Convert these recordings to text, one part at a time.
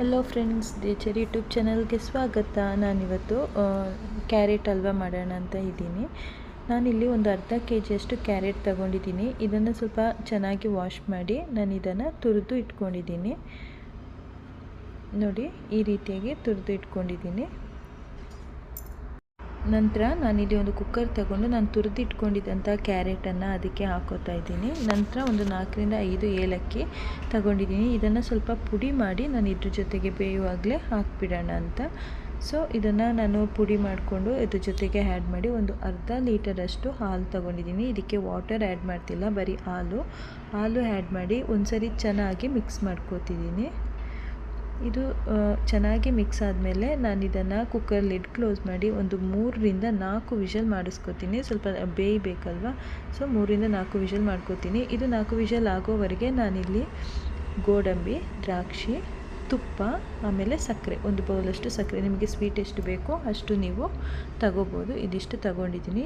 Hello friends ದೇಚರ್ YouTube ಚಾನಲ್ಗೆ ಸ್ವಾಗತ. ನಾನಿವತ್ತು ಕ್ಯಾರೆಟ್ ಹಲ್ವಾ ಮಾಡೋಣ ಅಂತ ಇದ್ದೀನಿ. ನಾನಿಲ್ಲಿ ಒಂದು ಅರ್ಧ ಕೆ ಜಿಯಷ್ಟು ಕ್ಯಾರೆಟ್ ತಗೊಂಡಿದ್ದೀನಿ. ಇದನ್ನು ಸ್ವಲ್ಪ ಚೆನ್ನಾಗಿ ವಾಶ್ ಮಾಡಿ ನಾನು ಇದನ್ನು ತುರಿದು ಇಟ್ಕೊಂಡಿದ್ದೀನಿ. ನೋಡಿ, ಈ ರೀತಿಯಾಗಿ ತುರಿದು ಇಟ್ಕೊಂಡಿದ್ದೀನಿ. ನಂತರ ನಾನಿಲ್ಲಿ ಒಂದು ಕುಕ್ಕರ್ ತಗೊಂಡು ನಾನು ತುರಿದಿಟ್ಕೊಂಡಿದ್ದಂಥ ಕ್ಯಾರೆಟನ್ನು ಅದಕ್ಕೆ ಹಾಕೋತಾ ಇದ್ದೀನಿ. ನಂತರ ಒಂದು ನಾಲ್ಕರಿಂದ ಐದು ಏಲಕ್ಕಿ ತಗೊಂಡಿದ್ದೀನಿ. ಇದನ್ನು ಸ್ವಲ್ಪ ಪುಡಿ ಮಾಡಿ ನಾನು ಇದ್ರ ಜೊತೆಗೆ ಬೇಯುವಾಗಲೇ ಹಾಕಿಬಿಡೋಣ ಅಂತ. ಸೊ ಇದನ್ನು ನಾನು ಪುಡಿ ಮಾಡಿಕೊಂಡು ಇದ್ರ ಜೊತೆಗೆ ಆ್ಯಡ್ ಮಾಡಿ ಒಂದು ಅರ್ಧ ಲೀಟರಷ್ಟು ಹಾಲು ತಗೊಂಡಿದ್ದೀನಿ. ಇದಕ್ಕೆ ವಾಟರ್ ಆ್ಯಡ್ ಮಾಡ್ತಿಲ್ಲ, ಬರೀ ಹಾಲು. ಹಾಲು ಆ್ಯಡ್ ಮಾಡಿ ಒಂದು ಸರಿ ಚೆನ್ನಾಗಿ ಮಿಕ್ಸ್ ಮಾಡ್ಕೋತಿದ್ದೀನಿ. ಇದು ಚೆನ್ನಾಗಿ ಮಿಕ್ಸ್ ಆದಮೇಲೆ ನಾನು ಇದನ್ನು ಕುಕ್ಕರ್ ಲಿಡ್ ಕ್ಲೋಸ್ ಮಾಡಿ ಒಂದು ಮೂರರಿಂದ ನಾಲ್ಕು ವಿಷಲ್ ಮಾಡಿಸ್ಕೊತೀನಿ. ಸ್ವಲ್ಪ ಬೇಯಬೇಕಲ್ವ ಸೊ ಮೂರಿಂದ ನಾಲ್ಕು ವಿಷಲ್ ಮಾಡ್ಕೋತೀನಿ. ಇದು ನಾಲ್ಕು ವಿಷಲ್ ಆಗೋವರೆಗೆ ನಾನಿಲ್ಲಿ ಗೋಡಂಬಿ, ದ್ರಾಕ್ಷಿ, ತುಪ್ಪ, ಆಮೇಲೆ ಸಕ್ಕರೆ. ಒಂದು ಬೌಲಷ್ಟು ಸಕ್ಕರೆ. ನಿಮಗೆ ಸ್ವೀಟ್ ಎಷ್ಟು ಬೇಕೋ ಅಷ್ಟು ನೀವು ತಗೋಬೋದು. ಇದಿಷ್ಟು ತಗೊಂಡಿದ್ದೀನಿ.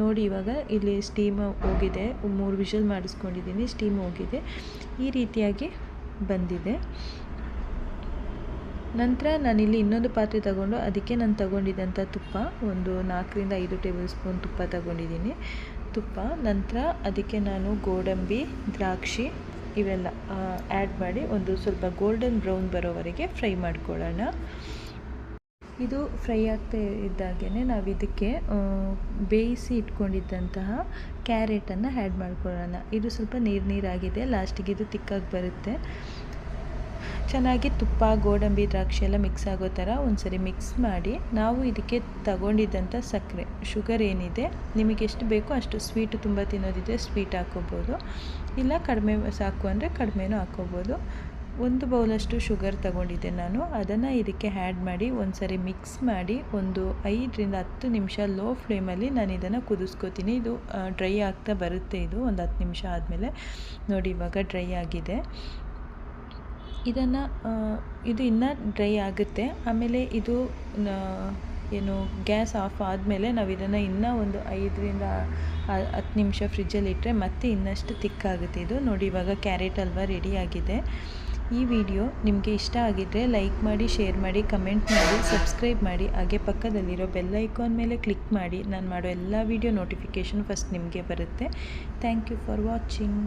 ನೋಡಿ, ಇವಾಗ ಇಲ್ಲಿ ಸ್ಟೀಮ್ ಹೋಗಿದೆ. ಮೂರು ವಿಷಲ್ ಮಾಡಿಸ್ಕೊಂಡಿದ್ದೀನಿ. ಸ್ಟೀಮ್ ಹೋಗಿದೆ. ಈ ರೀತಿಯಾಗಿ ಬಂದಿದೆ. ನಂತರ ನಾನಿಲ್ಲಿ ಇನ್ನೊಂದು ಪಾತ್ರೆ ತಗೊಂಡು ಅದಕ್ಕೆ ನಾನು ತಗೊಂಡಿದ್ದಂಥ ತುಪ್ಪ, ಒಂದು ನಾಲ್ಕರಿಂದ ಐದು ಟೇಬಲ್ ಸ್ಪೂನ್ ತುಪ್ಪ ತಗೊಂಡಿದ್ದೀನಿ. ತುಪ್ಪ, ನಂತರ ಅದಕ್ಕೆ ನಾನು ಗೋಡಂಬಿ, ದ್ರಾಕ್ಷಿ ಇವೆಲ್ಲ ಆ್ಯಡ್ ಮಾಡಿ ಒಂದು ಸ್ವಲ್ಪ ಗೋಲ್ಡನ್ ಬ್ರೌನ್ ಬರೋವರೆಗೆ ಫ್ರೈ ಮಾಡ್ಕೊಳ್ಳೋಣ. ಇದು ಫ್ರೈ ಆಗ್ತಾ ಇದ್ದಾಗೇ ನಾವು ಇದಕ್ಕೆ ಬೇಯಿಸಿ ಇಟ್ಕೊಂಡಿದ್ದಂತಹ ಕ್ಯಾರೆಟನ್ನು ಆ್ಯಡ್ ಮಾಡ್ಕೊಳ್ಳೋಣ. ಇದು ಸ್ವಲ್ಪ ನೀರು ನೀರಾಗಿದೆ, ಲಾಸ್ಟಿಗೆ ಇದು ತಿಕ್ಕಾಗಿ ಬರುತ್ತೆ. ಚೆನ್ನಾಗಿ ತುಪ್ಪ, ಗೋಡಂಬಿ, ದ್ರಾಕ್ಷಿ ಎಲ್ಲ ಮಿಕ್ಸ್ ಆಗೋ ಥರ ಒಂದ್ಸರಿ ಮಿಕ್ಸ್ ಮಾಡಿ ನಾವು ಇದಕ್ಕೆ ತಗೊಂಡಿದ್ದಂಥ ಸಕ್ಕರೆ. ಶುಗರ್ ಏನಿದೆ, ನಿಮಗೆ ಎಷ್ಟು ಬೇಕೋ ಅಷ್ಟು ಸ್ವೀಟ್ ತುಂಬ ತಿನ್ನೋದಿದ್ರೆ ಸ್ವೀಟ್ ಹಾಕೋಬೋದು. ಇಲ್ಲ ಕಡಿಮೆ ಸಾಕು ಅಂದರೆ ಕಡಿಮೆನೂ ಹಾಕೋಬೋದು. ಒಂದು ಬೌಲಷ್ಟು ಶುಗರ್ ತಗೊಂಡಿದ್ದೆ ನಾನು. ಅದನ್ನು ಇದಕ್ಕೆ ಆ್ಯಡ್ ಮಾಡಿ ಒಂದು ಸರಿ ಮಿಕ್ಸ್ ಮಾಡಿ ಒಂದು ಐದರಿಂದ ಹತ್ತು ನಿಮಿಷ ಲೋ ಫ್ಲೇಮಲ್ಲಿ ನಾನು ಇದನ್ನು ಕುದಿಸ್ಕೋತೀನಿ. ಇದು ಡ್ರೈ ಆಗ್ತಾ ಬರುತ್ತೆ ಇದು. ಒಂದು ಹತ್ತು ನಿಮಿಷ ಆದಮೇಲೆ ನೋಡಿ ಇವಾಗ ಡ್ರೈ ಆಗಿದೆ. ಇದನ್ನು ಇದು ಇನ್ನೂ ಡ್ರೈ ಆಗುತ್ತೆ. ಆಮೇಲೆ ಇದು ಏನು ಗ್ಯಾಸ್ ಆಫ್ ಆದಮೇಲೆ ನಾವು ಇದನ್ನು ಇನ್ನೂ ಒಂದು ಐದರಿಂದ ಹತ್ತು ನಿಮಿಷ ಫ್ರಿಜ್ಜಲ್ಲಿ ಇಟ್ಟರೆ ಮತ್ತೆ ಇನ್ನಷ್ಟು ತಿಕ್ಕಾಗುತ್ತೆ ಇದು. ನೋಡಿ, ಇವಾಗ ಕ್ಯಾರೆಟ್ ಹಲ್ವಾ ರೆಡಿಯಾಗಿದೆ ಈ ವಿಡಿಯೋ ನಿಮಗೆ ಇಷ್ಟ ಆಗಿದ್ದರೆ ಲೈಕ್ ಮಾಡಿ ಶೇರ್ ಮಾಡಿ ಕಮೆಂಟ್ ಮಾಡಿ ಸಬ್ಸ್ಕ್ರೈಬ್ ಮಾಡಿ. ಹಾಗೆ ಪಕ್ಕದಲ್ಲಿರೋ ಬೆಲ್ ಐಕಾನ್ ಮೇಲೆ ಕ್ಲಿಕ್ ಮಾಡಿ. ನಾನು ಮಾಡೋ ಎಲ್ಲ ವಿಡಿಯೋ ನೋಟಿಫಿಕೇಷನ್ ಫಸ್ಟ್ ನಿಮಗೆ ಬರುತ್ತೆ. Thank you for watching